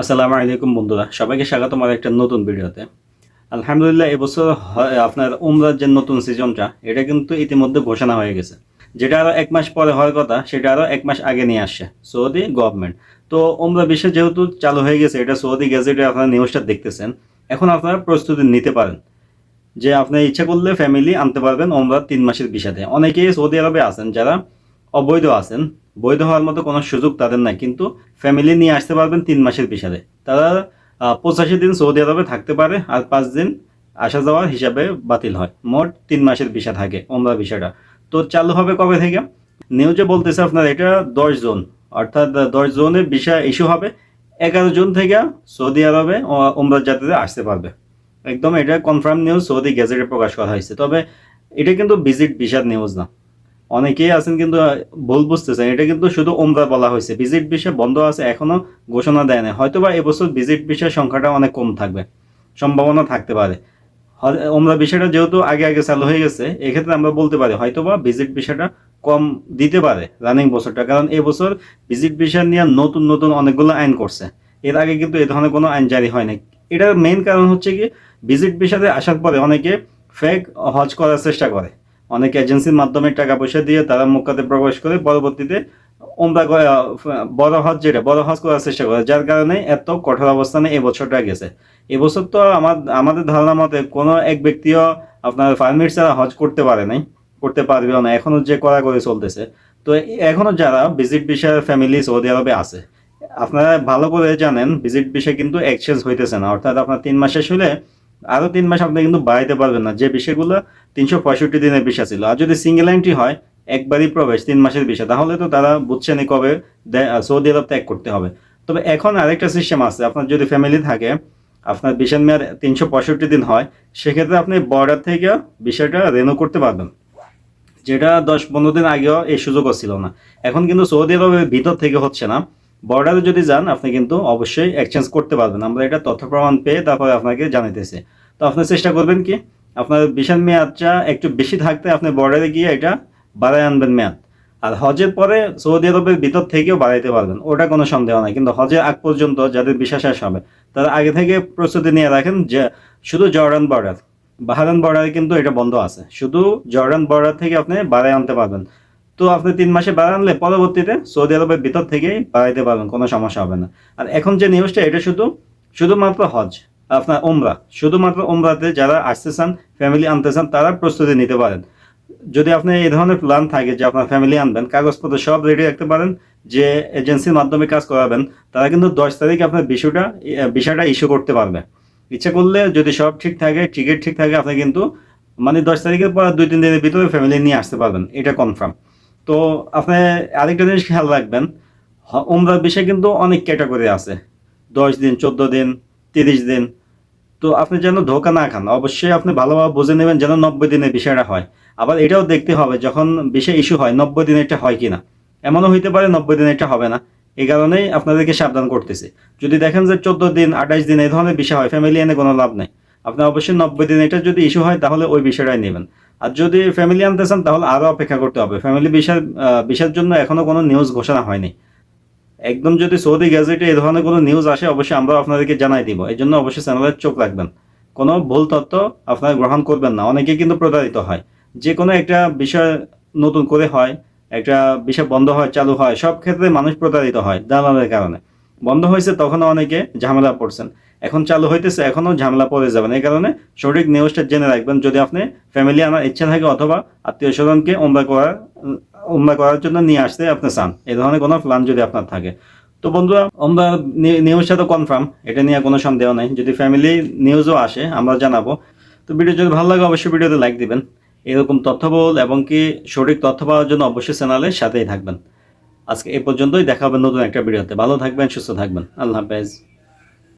আসসালামু আলাইকুম বন্ধুরা, সবাইকে স্বাগত আমার একটা নতুন ভিডিওতে। আলহামদুলিল্লাহ, এবছর আপনার উমরার যে নতুন সিজনটা, এটা কিন্তু ইতিমধ্যে ঘোষণা হয়ে গেছে। যেটা আরও এক মাস পরে হওয়ার কথা, সেটা আরও এক মাস আগে নিয়ে আসছে সৌদি গভর্নমেন্ট তো উমরা বিশ্বে যেহেতু চালু হয়ে গেছে, এটা সৌদি গ্যাজেটে আপনারা নিউজটা দেখতেছেন, এখন আপনারা প্রস্তুতি নিতে পারেন। যে আপনি ইচ্ছা করলে ফ্যামিলি আনতে পারবেন ওমরা তিন মাসের বিষাতে অনেকেই সৌদি আরবে আছেন, যারা অবৈধ আছেন। বৈধ হওয়ার মতো কোনো সুযোগ তাদের নাই। কিন্তু ফ্যামিলি নিয়ে আসতে পারবেন তিন মাসের বিষাতে তারা পঁচাশি দিন সৌদি আরবে থাকতে পারে আর পাঁচ দিন আসা যাওয়ার হিসাবে বাতিল হয়। মোট তিন মাসের বিষা থাকে, ওমরা বিষয়টা তো চালু হবে কবে থেকে? নিউজে বলতেছে আপনার এটা দশ জুন। অর্থাৎ দশ জুনের বিষয় ইস্যু হবে। এগারো জুন থেকে সৌদি আরবে ওমরা যাত্রীরা আসতে পারবে। একদম এটা কনফার্ম নিউজ সৌদি গ্যাজেটে প্রকাশ করা হয়েছে। তবে এটা কিন্তু ভিজিট ভিসার নিউজ না। অনেকেই আছেন কিন্তু ভুল বুঝতেছেন। এটা কিন্তু শুধু ওমরা বলা হয়েছে। ভিজিট ভিসা বন্ধ আছে, এখনও ঘোষণা দেয় না হয়তোবা এবছর ভিজিট ভিসার সংখ্যাটা অনেক কম থাকবে। সম্ভাবনা থাকতে পারে। ওমরা বিষয়টা যেহেতু আগে আগে চালু হয়ে গেছে, এক্ষেত্রে আমরা বলতে পারি, হয়তোবা ভিজিট বিষয়টা কম দিতে পারে রানিং বছরটা। কারণ এই বছর ভিজিট বিষয় নিয়ে নতুন নতুন অনেকগুলো আইন করছে। এর আগে কিন্তু এ ধরনের কোনো আইন জারি হয়নি। এটার মেইন কারণ হচ্ছে কি, ভিজিট বিষয়ে আসার পরে অনেকে ফেক হজ করার চেষ্টা করে। অনেক এজেন্সির মাধ্যমে টাকা পয়সা দিয়ে তারা মক্কাতে প্রবেশ করে পরবর্তীতে ওমরা বড় হজ যেটা, বড় হজ করার চেষ্টা করে। যার কারণে এত কঠোর অবস্থানে এবছরটা গেছে। এবছর তো আমার, আমাদের ধারণা মতে কোনো এক ব্যক্তিও আপনার পারমিট ছাড়া হজ করতে পারে নাই, করতে পারবেও না। এখনও যে করা করে চলতেছে। তো এখনও যারা ভিজিট বিষয়ের ফ্যামিলি সৌদি আরবে আছে, আপনারা ভালো করে জানেন ভিজিট বিষয় কিন্তু এক্সচেঞ্জ হইতেছে না। অর্থাৎ আপনার তিন মাস শেষ হলে আরও তিন মাস আপনি কিন্তু বাড়াইতে পারবেন না। যে বিষয়গুলো তিনশো পঁয়ষট্টি দিনের বিষয় ছিল। আর যদি সিঙ্গেল এন্ট্রি হয়, একবারই প্রবেশ, তিন মাসের বিষয়, তাহলে তো তারা বুঝছেন কবে সৌদি আরব ত্যাগ করতে হবে। তবে এখন আরেকটা সিস্টেম আছে। আপনার যদি ফ্যামিলি থাকে, আপনার বিশাল মেয়াদ তিনশো পঁয়ষট্টি দিন হয়, সেক্ষেত্রে আপনি বর্ডার থেকে বিষয়টা রেনু করতে পারবেন। যেটা দশ পনেরো দিন আগেও এই সুযোগও ছিল না। এখন কিন্তু সৌদি আরবের ভিতর থেকে হচ্ছে না। বর্ডারে যদি যান, আপনি কিন্তু অবশ্যই এক্সচেঞ্জ করতে পারবেন। আমরা এটা তথ্য প্রমাণ পেয়ে তারপরে আপনাকে জানাইতেছি। তো আপনি চেষ্টা করবেন কি? আপনার বিশাল মেয়াদটা একটু বেশি থাকতে আপনি বর্ডারে গিয়ে এটা বাড়ায় আনবেন মেয়াদ। আর হজের পরে সৌদি আরবের ভিতর থেকেও বাড়াইতে পারবেন, ওটা কোনো সন্দেহ নাই। কিন্তু হজের আগ পর্যন্ত যাদের বিশ্বাস শেষ হবে, তারা আগে থেকে প্রস্তুতি নিয়ে রাখেন যে শুধু জর্ডান বর্ডার বাহারান বর্ডারে কিন্তু এটা বন্ধ আছে। শুধু জর্ডান বর্ডার থেকে আপনি বাড়ায় আনতে পারবেন। তো আপনি তিন মাসে বাড়ায় আনলে পরবর্তীতে সৌদি আরবের ভিতর থেকেই বাড়াইতে পারবেন, কোনো সমস্যা হবে না। আর এখন যে নিউজটা এটা শুধু, শুধুমাত্র হজ, আপনার ওমরা শুধুমাত্র ওমরাতে যারা আসতে চান ফ্যামিলি আনতে চান, তারা প্রস্তুতি নিতে পারেন। যদি আপনি এই ধরনের প্ল্যান থাকে যে আপনার ফ্যামিলি আনবেন, কাগজপত্র সব রেডি রাখতে পারেন, যে এজেন্সির মাধ্যমে কাজ করাবেন, তারা কিন্তু দশ তারিখে আপনার বিষয়টা বিষয়টা ইস্যু করতে পারবে। ইচ্ছা করলে যদি সব ঠিক থাকে টিকিট ঠিক থাকে, আপনি কিন্তু মানে দশ তারিখের পর দুই, তিন দিনের ভিতরে ফ্যামিলি নিয়ে আসতে পারবেন। এটা কনফার্ম তো আপনি আরেকটা জিনিস খেয়াল রাখবেন উমরার বিষয় কিন্তু অনেক ক্যাটাগরি আছে। দশ দিন, চোদ্দ দিন, তিরিশ দিন। তো আপনি যেন ধোকা না খান, অবশ্যই আপনি ভালোভাবে বুঝে নেবেন যেন নব্বই দিনের বিষয়টা হয়। আবার এটাও দেখতে হবে যখন বিষয় ইস্যু হয়, নব্বই দিনেরটা হয় কিনা। এমনও হইতে পারে নব্বই দিনেরটা হবে না। এই কারণেই আপনাদেরকে সাবধান করতেছি। যদি দেখেন যে চোদ্দ দিন, আঠাশ দিন এই ধরনের বিষয় হয় ফ্যামিলি এনে কোনো লাভ নেই। আপনি অবশ্যই নব্বই দিন এটা যদি ইস্যু হয়, তাহলে ওই বিষয়টাই নেবেন। আর যদি ফ্যামিলি আনতে চান, তাহলে আরও অপেক্ষা করতে হবে। ফ্যামিলি বিষয় বিষয়ের জন্য এখনও কোনো নিউজ ঘোষণা হয়নি। একদম যদি সৌদি গ্যাজেটে এই ধরনের কোনো নিউজ আসে, অবশ্যই আমরা আপনাদেরকে জানাই দিব। এই জন্য অবশ্যই চ্যানেলের চোখ রাখবেন। কোনো ভুল তথ্য আপনারা গ্রহণ করবেন না। অনেকে কিন্তু প্রতারিত হয়। যে কোনো একটা বিষয় নতুন করে হয়, একটা বিষয় বন্ধ হয়, চালু হয়, সব ক্ষেত্রে মানুষ প্রতারিত হয়, দালালের কারণে। বন্ধ হয়েছে তখনও অনেকে ঝামেলা পড়ছেন। এখন চালু হইতেছে এখনও ঝামেলা পড়ে যাবেন এই কারণে সঠিক নিউজটা জেনে রাখবেন, যদি আপনি ফ্যামিলি আনার ইচ্ছা থাকে অথবা আত্মীয় স্বজনকে উমরা করার উমরা করার জন্য নিয়ে আসতে আপনি চান। এই ধরনের কোনো প্ল্যান যদি আপনার থাকে। তো বন্ধুরা আমরা নিউজটা তো কনফার্ম এটা নিয়ে কোনো সন্দেহ নাই। যদি ফ্যামিলি নিউজও আসে, আমরা জানাব। তো ভিডিও যদি ভালো লাগে, অবশ্যই ভিডিওতে লাইক দিবেন। এরকম তথ্যবহুল এবং কি সঠিক তথ্য পাওয়ার জন্য অবশ্যই চ্যানেলের সাথেই থাকবেন। আজকে এ পর্যন্তই দেখা হবে নতুন একটা ভিডিওতে। ভালো থাকবেন সুস্থ থাকবেন। আল্লাহ হাফেজ।